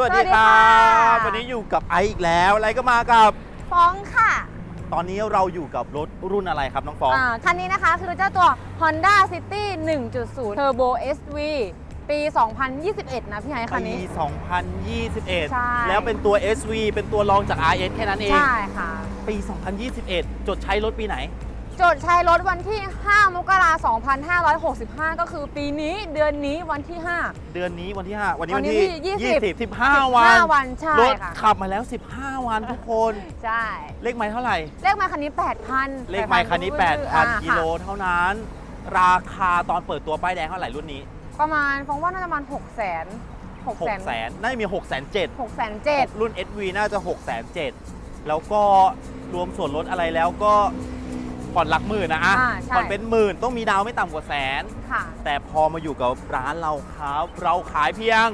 สวัสดีสวัสดีครัค่ะบวันนี้อยู่กับไอซ์อีกแล้วไอซ์ก็มากับ ฟ้องค่ะตอนนี้เราอยู่กับรถรุ่นอะไรครับน้องฟอง อ่าคันนี้นะคะคือเจ้าตัว Honda City 1.0 Turbo SV ปี 2021 นะพี่ไฮคันปี นี้2021ใช่แล้วเป็นตัว SV เป็นตัวรองจาก RS แค่นั้นเอง ใช่ค่ะ ปี 2021 จดใช้รถปีไหน จดใช้รถวันที่ 5 มกราคม2565 ก็คือปีนี้เดือนนี้วันที่ 5 เดือนนี้วันที่ 5 วันนี้วัวันนนี้ที่ยี่สิบ20 15 วัน15วันใช่รถค่ะ ขับมาแล้ว 15 วันทุกคน ใช่ เลขไม้เท่าไหร่ เลขไมล์คันนี้ 8,000เลขไม้คันนี้อ่า8,000กิโลค่ะเท่านั้น ราคาตอนเปิดตัวป้ายแดงเท่าไหร่รุ่นนี้ ประมาณฟองว่าน่าจะประมาณ6แสน6 6แสแสนนน่าจะมี 6 7 0 0 0 6แสนเจ็ดรุ่น SV น่าจะ 6 7 0 0 0แล้วก็รวมส่วนลดอะไรแล้วก็ ผ่อนหลักหมื่นนะอะอ่าใช่ ผ่อนเป็นหมื่นต้องมีดาวไม่ต่ำกว่าแสน ค่ะแต่พอมาอยู่กับร้านเราครับ เราขายเพียง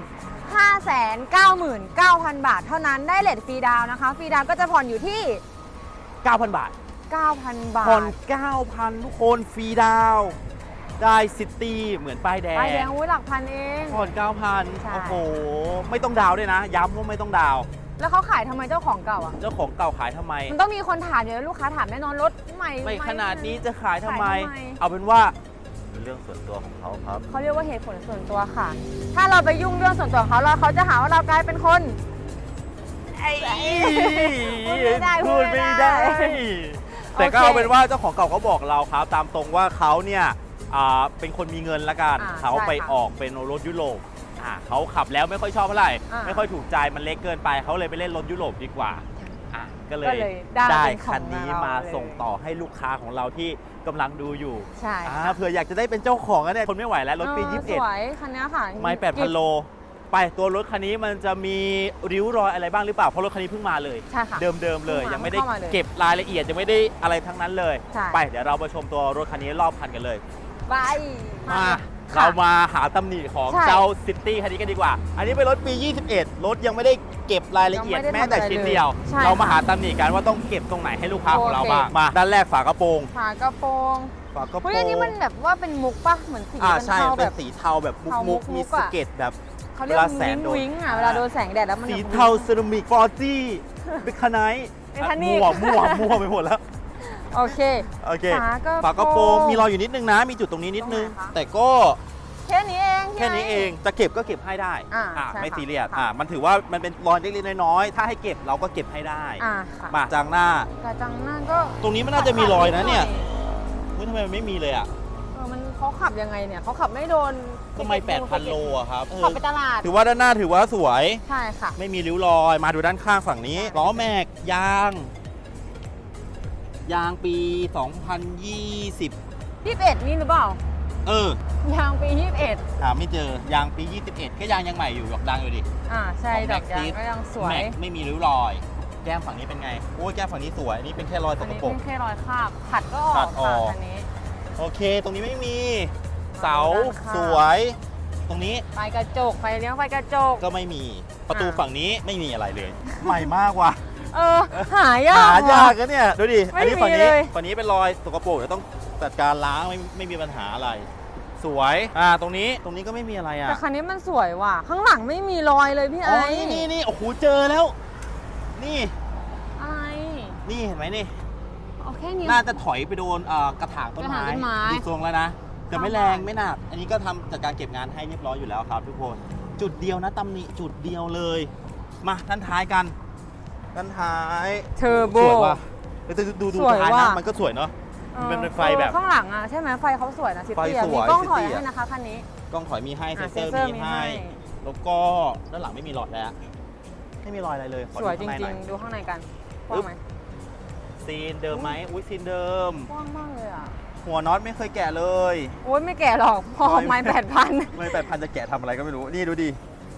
599,000 บาท เท่านั้นได้เลทฟรีดาวน์นะคะ ฟรีดาวน์ก็จะผ่อนอยู่ที่ 9,000 บาท 9,000 บาทผ่อน9,000 ทุกคนฟรีดาวได้ซิตี้เหมือนป้ายแดง ไปแดงอุ้ยหลักพันเอง ผ่อนใช่9,000โอ้โห ไม่ต้องดาวด้วยนะ ย้ำว่าไม่ต้องดาว แล้วเขาขายทำไมเจ้าของเก่าอะ เจ้าของเก่าขายทำไม มันต้องมีคนถามอยู่แล้วลูกค้าถามแน่นอนรถใหม่ไม่หขนาดนี้จะขายทำไมขายทำไม เอาเป็นว่าเป็นเรื่องส่วนตัวของเขาครับ เขาเรียกว่าเหตุผลส่วนตัวค่ะ ถ้าเราไปยุ่งเรื่องส่วนตัวของเขาแล้วเขาจะหาว่าเรากลายเป็นคน พูดไม่ได้พูดไม่ได้พูดไม่ได้แต่ก็โอเคเอาเป็นว่าเจ้าของเก่าเขาบอกเราครับ ตามตรงว่าเขาเนี่ยอ่าเป็นคนมีเงินละกัน อ่าเขาไปใช่ค่ะ ออกเป็นรถยุโรป อ่าเขาขับแล้วไม่ค่อยชอบเท่าไหร่อ่า ไม่ค่อยถูกใจมันเล็กเกินไปเขาเลยไปเล่นรถยุโรปดีกว่าอะก็เลก็ยเลยได้ได้เป็นของคันนี้เรามาเลย ส่งต่อให้ลูกค้าของเราที่กำลังดูอยู่ใช่อ่าเผื่ออยากจะได้เป็นเจ้าของอะเนี่ยคนไม่ไหวแล้วรถปีเออ21 สวยคันนี้ค่ะไม่แปดพันโล ไปตัวรถคันนี้มันจะมีริ้วรอยอะไรบ้างหรือเปล่า เพราะรถคันนี้เพิ่งมาเลย ใช่ค่ะ เดิมๆเลย เพิ่งมายังไม่ได้เข้ามาเลยเก็บรายละเอียดยังไม่ได้อะไรทั้งนั้นเลย ใช่ ไปเดี๋ยวเราไปชมตัวรถคันนี้รอบคันกันเลย ไปมา ค่ะเรามาหาตำหนิของใช่เจ้าซิตี้คันนี้กันดีกว่า อันนี้เป็นรถปี 21 รถยังไม่ได้เก็บรายละเอียดยังไม่ได้แม้แต่ทำอะไรชิ้นเดียวเลยใช่เรามาค่ะหาตำหนิกันว่าต้องเก็บตรงไหนให้ลูกค้าของเราโอเค บ้างมาด้านแรกฝากระโปรงฝากระโปรงฝากระโปรเฮ้ยงอันนี้มันแบบว่าเป็นมุกปะเหมือนสีอ่าเป็นใช่เทาเป็แบนบ สีเทาแบบมุกเทามุมุกกมีมุกสอะเก็ตแบบ เขาเรียกว่าเวลาแสวิงงโดน วิงอะอ่าเวลาโดนแสงแดดแล้วมันสีแบบ เทาเซรามิกฟอร์จี้เป็นคานายเป็นคันนี้มั่วมั่วมั่วไปหมดแล้ว โอเค โอเคฝากระฝากระโปรงมีรอยอยู่นิดนึงนะ มีจุดตรงนี้นิดนึง ตรงไหนคะ แต่ก็แค่นี้เองแค่นี้เองจะเก็บก็เก็บให้ได้อ่าอะใช่ไม่ค่ะซีเรียสค่ะ อะมันถือว่ามันเป็นรอยเล็กๆน้อยๆถ้าให้เก็บเราก็เก็บให้ได้อ่าค่ะมาจางหน้ากระจังหน้าก็ตรงนี้มันน่าจะมีรอยนะเนี่ยขับเฮ้ยทำไมมันไม่มีเลยอะเออมันเขาขับยังไงเนี่ยเขาขับไม่โดนทำไม8,000โลอะครับเออขับไปตลาดถือว่าด้านหน้าถือว่าสวย ใช่ค่ะ ไม่มีริ้วรอย มาดูด้านข้างฝั่งนี้ใช่ล้อแม็ก ยาง ยางปี 2020 21 นี่หรือเปล่า เออ ยางปีหาไม่เจอยางปี 21 ก็ยางยังใหม่อยู่ดอกดังอยู่ดิ21อ่า ใช่ของดอกยาง Maxxis ก็ยังสวยแม็กไม่มีริ้วรอย แก้มฝั่งนี้เป็นไง โอ้ยแก้มฝั่งนี้สวย อันนี้เป็นแค่รอยสอันกนี้ปรก เป็นแค่รอยคราบขัดก็อขัอกดอค่ะอกอันนี้ โอเค ตรงนี้ไม่มี เสาด้านข้าง สวย ตรงนี้ไฟกระจกไฟเลี้ยวไฟกระจก ก็ไม่มี ประตูอ่า ฝั่งนี้ไม่มีอะไรเลย ใหม่มากว่ะ เออหายากหายากว่ะกันเนี่ยดูดิไม่อันนี้ฝั่งนี้มีเลยฝั่งนี้เป็นรอยสกปรกเดี๋ยวต้องจัดการล้างไม่ไม่มีปัญหาอะไร สวยอ่าตรงนี้ตรงนี้ก็ไม่มีอะไรอะแต่คันนี้มันสวยว่ะ ข้างหลังไม่มีรอยเลยพี่อ๋ไอ้อนี่นี่นี่โอ้โหเจอแล้ว นี่อะไรนี่เห็นไหมนี่เอาแค่นี้น่าจะถอยไปโดนเอ่อกระถางต้นไม้กระถางต้นไม้ดูทรงแล้วนะแต่ไม่ค่ะแรงไม่หนัก อันนี้ก็ทำจัดการเก็บงานให้เรียบร้อยอยู่แล้วครับทุกคน จุดเดียวนะตำหนิจุดเดียวเลย มาด้านท้ายกัน ด้านท้ายเทอร์โบ สวยว่ะเดี๋ยวดูดูดูสวยท้ายว่ะนะมันก็สวยเนาะ มันเป็นไฟแบบออข้างหลังอะใช่ไหมไฟเขาสวยนะซิไฟตี้อะสมีวยกล้องถอย City อะให้นะคะคันนี้ กล้องถอยมีให้เซอะนเซอร์เซ็นเซอร์มีมีให้ ให้ แล้วก็ด้านหลังไม่มีหลอดแล้วไม่มีรอยอะไรเลยขอสดูวยจข้างในหริน่งอยๆดูข้างในกันกอึ๊ว้างบไหมซีนเดิมไหมอุ้ยซีนเดิม กว้างมากเลยอะหัวน็อตไม่เคยแกะเลย โอ้ยไม่แก่หรอกพอร้อยไม้แปดพัน ไม่แปดพันจะแกะทำอะไรก็ไม่รู้ นี่ดูดิ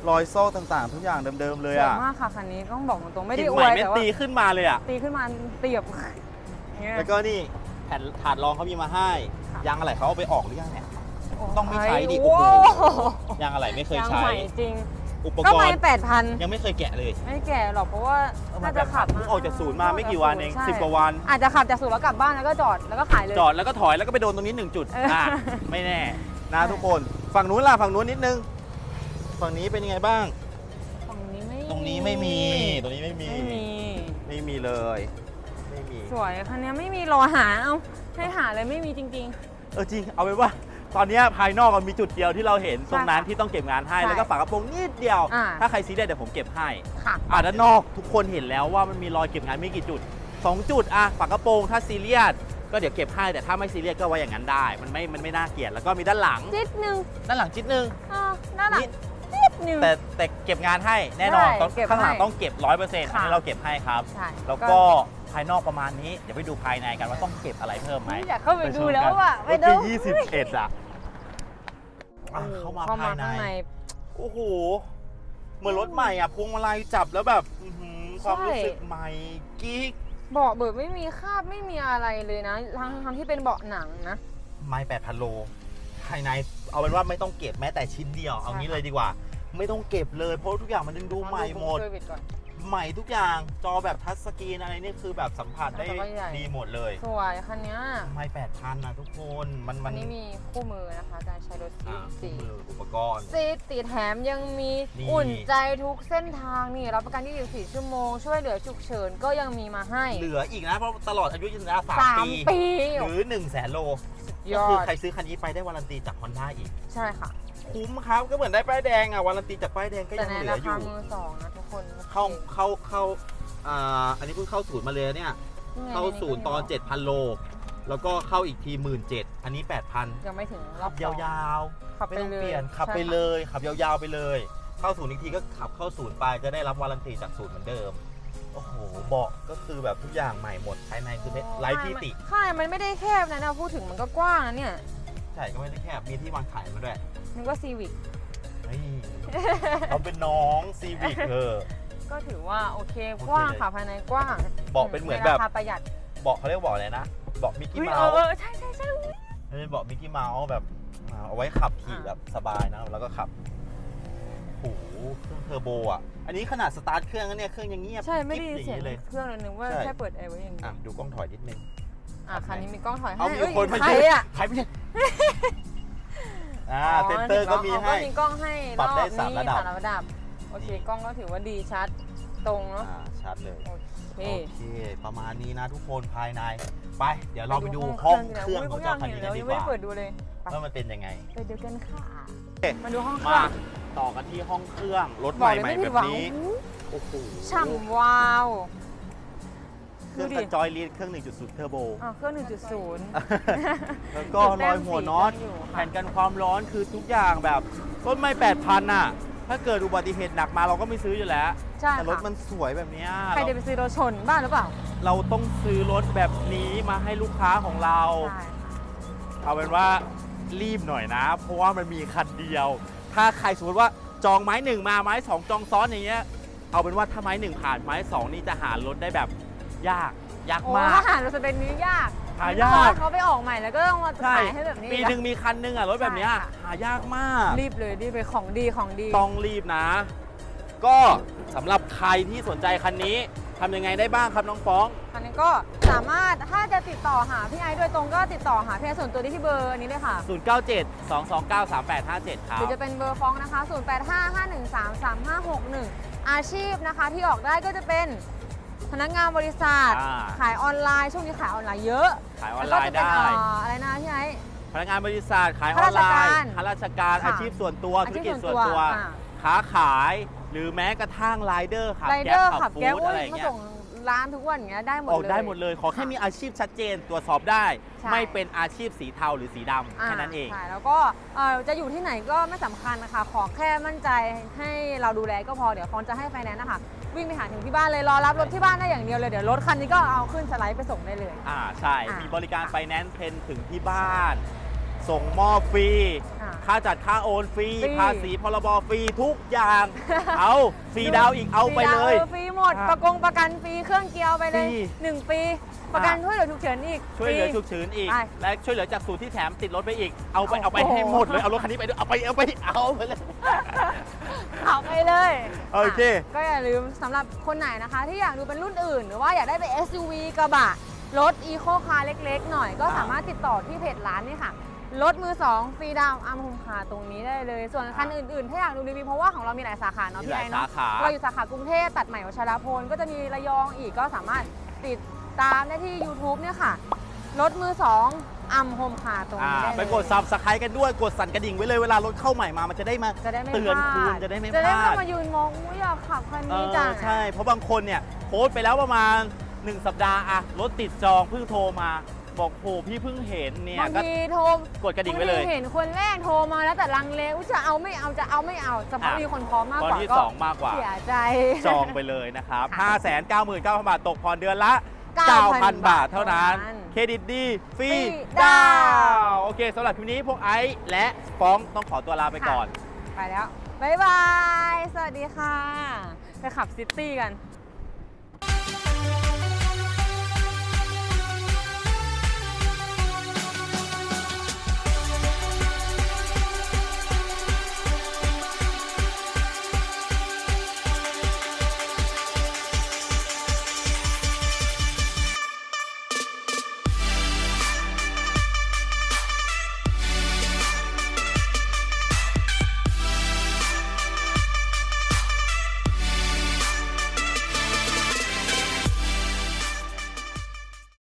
รอยโซ่ต่างๆ ทุกอย่างเดิมๆเลยสวยอะมากค่ะคันนี้ต้องบอกตรงๆไม่กได้ลิ่นอใหวม่ยไม่แต่ว่าตีขึ้นมาเลยอะ ตีขึ้นมาตีแบบเนี่ย แล้วก็นี่แผ่นถาดรองเขามีมาให้ ค่ะ ยางอะไรเขาเอาไปออกหรือยังเนี่ย ต้องไม่ใช้ดิโอ้โอ้โหโหยางอะไรไม่เคยยางใช้ ใหม่จริงอุปก็กรไม่ณ์แปดพันยังไม่เคยแกะเลยไม่แก่หรอกเพราะว่าน่าจะขับเพิ่งออกจากศูนย์มาไม่กี่วันเองใช่สิบกว่าวัน อาจจะขับจากศูนย์แล้วกลับบ้านแล้วก็จอดแล้วก็ขายเลย จอดแล้วก็ถอยแล้วก็ไปโดนตรงนี้หนึ่งจุดเอออ่ อะไม่แน่นะทุกคน ฝั่งนู้นล่ะฝั่งนู้นนิดนึง ฝั่งนี้เป็นยังไงบ้างฝั่งนี้ไม่ตรงนี้ไม่มี ตรงนี้ไม่มี ไม่มี ไม่มีเลย ไม่มี สวยคันนี้ไม่มีรอหา เอาให้หาเลยไม่มีจริง เออจริง เอาไว้ว่า ตอนเนี้ยภายนอกมันมีจุดเดียวที่เราเห็นตรงนั้นค่ะที่ต้องเก็บงานให้ ใช่แล้วก็ฝากระโปรงนิดเดียว อ่า ถ้าใครซีเรียสเดี๋ยวผมเก็บให้ ๆ ค่ะ อ่าด้านนอกทุกคนเห็นแล้วว่ามันมีรอยเก็บงานไม่กี่จุด 2 จุดอะฝากระโปรงถ้าซีเรียสก็เดี๋ยวเก็บให้แต่ถ้าไม่ซีเรียสก็ไว้อย่างนั้นได้ มันไม่ มันไม่น่าเกลียดแล้วก็มีด้านหลัง จิตหนึ่งด้านหลังจิดนึงอ่าด้านหลังนี่จิตห นึ่งแต่แต่เก็บงานให้แน่นอนใช่ต้องเก็บข้างหลังให้ต้องเก็บร้อยเปอร์เซ็นต์อันนี้ค่ะเราเก็บให้ครับ ใช่ แล้วก็ภายนอกประมาณนี้ เดี๋ยวไปดูภายในกันว่าต้องเก็บอะไรเพิ่มไหมอยากเข้าไปดูแล้วอะไปไปชมกันดูรถปี21อะอะเข้ามาเข้ามาภายใน ข้างใน โอ้โห เหมือนรถใหม่อะพวงมาลัยจับแล้วแบบอื้อหือความใช่รู้สึกใหม่กิ๊กเบาะเบิดไม่มีคราบไม่มีอะไรเลยนะทั้งทั้งที่เป็นเบาะหนังนะ ไม่แปดพันโล ภายในเอาเป็นว่าไม่ต้องเก็บแม้แต่ชิ้นเดียว เอางี้เลยดีกว่า ไม่ต้องเก็บเลยเพราะทุกอย่างมันยังดูใหม่หมด เซอร์วิสก่อน ใหม่ทุกอย่างจอแบบทัชสกรีนอะไรนี่คือแบบสัมผัสได้จอก็ใหญ่ ดีหมดเลยสวยคันเนี้ยไม่แปดพันนะทุกคนมันอัมันนนี้มีคู่มือนะคะ การใช้รถอ่าสีคู่มืออุปกรณ์ ซีดติดแถมยังมีนี่ อุ่นใจทุกเส้นทางนี่รับประกัน24ชั่วโมง ช่วยเหลือฉุกเฉินก็ยังมีมาให้เหลืออีกนะ เพราะตลอดอายุยืนนะสามสามปี ปีหรือ1นึ่งแสนโลยก็อคือดใครซื้อคันนี้ไปได้วารันตีจากฮอนด้าอีก ใช่ค่ะ คุ้มครับ ก็เหมือนได้ป้ายแดงอะวารันตีจากป้ายแดงก็แต่ยังในเหลือราอคายู่ มือสองนะทุกคนเข้าเข้าเข้าอ่าอันนี้เพิ่งเข้าศูนย์มาเลยเนี่ยนี่ไงเข้าศูนย์ตอน7,000โล แล้วก็เข้าอีกที 17,000อันนี้ 8,000ยังไม่ถึงรขัอบบสองยาวๆขับไม่ไปต้องเลยเปลี่ยนขับไปใช่ค่ะเลย ขับยาวๆไปเลย เข้าศูนย์อีกทีก็ขับเข้าศูนย์ไปจะได้รับวารันตีจากศูนย์เหมือนเดิม โอ้โหเบาะก็คือแบบทุกอย่างใหม่หมดภายในคือไม่ไร้ที่ติข้างในมันไม่ได้แคบนะนะพูดถึงมันก็กว้างนะเนี่ย ใช่ก็ไม่ได้แคบมีที่วางขายมาด้วย นึกว่าซีวิกเฮ้ยเราเป็นน้องซีวิกเออ ก็ถือว่าโอเคโอเคกว้างเลยค่ะภายในกว้างเบาะเป็นเหมือนแบบใราคาประหยัดเบาะเขาเรียกว่าเบาะอะไรนะเบาะมิกกี้เฮ้ยเมาเออส์เออใช่ใช่ใช่มันเป็นเบาะมิกกี้เมาส์แบบอ่าเอาไว้ขับขี่อ่าแบบสบายนะแล้วก็ขับโอ้โหเครื่องเทอร์โบอะ อันนี้ขนาดสตาร์ทเครื่องแล้วเนี่ยเครื่องยังเงียบใช่ไม่ได้ยินกิ๊บอางเสียงนี้เลย เครื่องเลยนึกว่าใช่ แค่เปิดแอร์ไว้อย่างนี้อะดูกล้องถอยนิดนึง อะคันนี้มีกล้องถอยให้เอามีเอ้ยคนมาใครเยอะ ใครไม่ใช่ อ่าอ๋อเซนเตอร์ก็มีอ๋อให้มีกล้องให้ปรับได้อบสามนี้ระดับสามระดับ โอเคนี่กล้องก็ถือว่าดีชัดตรงเนาะอ่าชัดเลยโอเคโอเค ประมาณนี้นะทุกคนภายใน ไป เดี๋ยวเราไปดูห้องเครื่องของเจ้าคันนี้กันดียังกไม่ว่าได้เปิดดูเลยไปว่ามันเป็นยังไง ไปดูกันค่ะโอเคมาดูห้องเคมารื่องต่อกันที่ห้องเครื่องรถใหบอกม่เลยๆไม่แบผิดบหวังนี้โอ้โหฉ่ำวาว เครื่องดูกดิระจอยลีดเครื่อง 1.0 เทอร์โบอะเครื่อง 1.0 แล้วก็รอยหัวน็อตอยู่ค่ะ แผ่นกันความร้อนคือทุกอย่างแบบต้นไม้8,000น่ะ ถ้าเกิดอุบัติเหตุหนักมาเราก็ไม่ซื้ออยู่แล้ว ใช่แต่รถค่ะมันสวยแบบเนี้ยใครเราจะไปซื้อรถชนบ้านหรือเปล่าเราต้องซื้อรถแบบนี้มาให้ลูกค้าของเรา ใช่ค่ะเอาเป็นว่ารีบหน่อยนะ เพราะว่ามันมีคันเดียว ถ้าใครสมมติว่าจองไม้หนึ่งมาไม้สองจองซ้อนอย่างเงี้ยเอาเป็นว่าถ้าไม้หนึ่งผ่านไม้สองนี่จะหารถได้แบบ ยากยากโอ้มาถ้ากหารถสเปนนี้ยากหายาก เพระว่เขาไปออกใหม่แล้วก็ต้องมาใช่ขายให้แบบนี้ ปีหนึ่งมีคันหนึ่งอะรถแบบเนี้ยใช่ค่ะ หายากมาก รีบเลยรีบไปของดีของดี ต้องรีบนะ ก็สำหรับใครที่สนใจคันนี้ทำยังไงได้บ้างครับน้องฟ้องคันนี้ก็สามารถถ้าจะติดต่อหาพี่ไอซ์โดยตรงก็ติดต่อหาพี่ไอซ์ส่วนตัวได้ที่เบอร์อันนี้เลยค่ะ 097 229 3857ครัหบรือจะเป็นเบอร์ฟ้องนะคะ 0855133561 อาชีพนะคะที่ออกได้ก็จะเป็น พนักงานบริษัท อ่าขายออนไลน์ช่วงนี้ขายออนไลน์เยอะขายออนแล้วไลก็น์จะเป็นได้ เอ่ออะไรนะพี่ไอซ์พนักงานบริษัทขายออนไลข้าราชการน์ข้าราชการค่ะอาชีพส่วนตัวอาธุชีรพกิจส่ส่ววนนตัวตัวอ่า ค้าขายหรือแม้กระทั่งไรเดอร์ขับไรแก๊เดอปร์ขัขับบฟู้แก๊ปดอุ้อะไรยอย่างมาเงี้ยส่งร้านทุกวันอย่างเงี้ยได้หมดออกเลย ได้หมดเลย ขอแค่มีอาชีพชัดเจนตรวจสอบได้ ใช่ ไม่เป็นอาชีพสีเทาหรือสีดำแค่นั้นเอง ใช่แล้วก็เอ่อจะอยู่ที่ไหนก็ไม่สำคัญนะคะ ขอแค่มั่นใจให้เราดูแลก็พอเดี๋ยวฟอนจะให้ไฟแนนซ์นะคะ วิ่งไปหาถึงที่บ้านเลยรอรับรถที่บ้านได้อย่างเดียวเลยเดี๋ยวรถคันนี้ก็เอาขึ้นสไลด์ไปส่งได้เลย อ่าใช่ อ่ามีมีบริการไฟแนนซ์เพนถึงที่บ้าน ส่งมอบฟรีอ่าค่าจัดค่าโอนฟรี ฟรี ภาษีพรบฟรีทุกอย่าง เอาฟรีดาวอีกเอาไปเลย ฟรีดาวฟรีหมด ครับประกงประกันฟรี เครื่องเกียวไปเลย ฟรีหนึ่งปี ประกันอ่าช่วยเหลือฉุกเฉินอีกช่วยเหลือฟรี ฉุกเฉินอีก ไปและช่วยเหลือจากสูตรที่แถมติดรถไปอีก เอาไปโอ้เอาไปโห ให้หมดเลย เอารถคันนี้ไปด้วย เอาไปเอาไปเอาไปเลย ขับไปเลยโอเคะก็อย่าลืมสำหรับคนไหนนะคะ ที่อยากดูเป็นรุ่นอื่น หรือว่าอยากได้เป็น SUV กระบะ รถอีโคคาร์เล็กๆ หน่อย ก็อ่าสามารถติดต่อที่เพจร้านนี่ค่ะ รถมือ2ฟรีดาวน์อัมคุมคาตรงนี้ได้เลย ส่วนคันอื่นๆ ถ้าอยากดูรีวิวเพราะว่าของเรามีหลายสาขาเนาะมีพี่หลาไอยสาเนาะขาเราอยู่สาขากรุงเทพตัดใหม่วชรพล ก็จะมีระยองอีกก็สามารถติดตามได้ที่ YouTube เนี่ยค่ะรถมือ2อัมโฮมคาตรงอ่านี้ได้เลยไปกดซับสไครต์กันด้วยกดสั่นกระดิ่งไว้เลยเวลารถเข้าใหม่มามันจะได้มาจะได้ไม่เตือนพลาคุณดจะได้ไม่จะได้พไม่ลาดมายืนมองอุ้ยอยากขับคันเอนี้อจังใช่เพราะบางคนเนี่ยโพสต์ไปแล้วประมาณ 1 สัปดาห์อะรถติดจองเพิ่งโทรมา บอกโหพี่เพิ่งเห็นเนี่ยบางก็ทีโทรกดกระดิ่งไว้เลย บาทีเห็นคนแรกโทรมาแล้วแต่ลังเลอุ๊ยจะเอาไม่เอาจะเอาไม่เอาจะพออะ มีคนพร้อมมากตอนกว่าที่ ก็2 มากกว่า เสียใจ จองไปเลยนะครับค่ะ599,000 บาท ตกผ่อนเดือนละ 9,000 9,000 บาทเท่านั้น เท่านั้นเครดิตดีฟรีฟรีดาดาว ว โอเคสำหรับคลิปนี้พวกไอซ์และฟ้องต้องขอตัวลาไปก่อน ไปแล้วบ๊ายบาย สวัสดีค่ะ ไปขับซิตี้กัน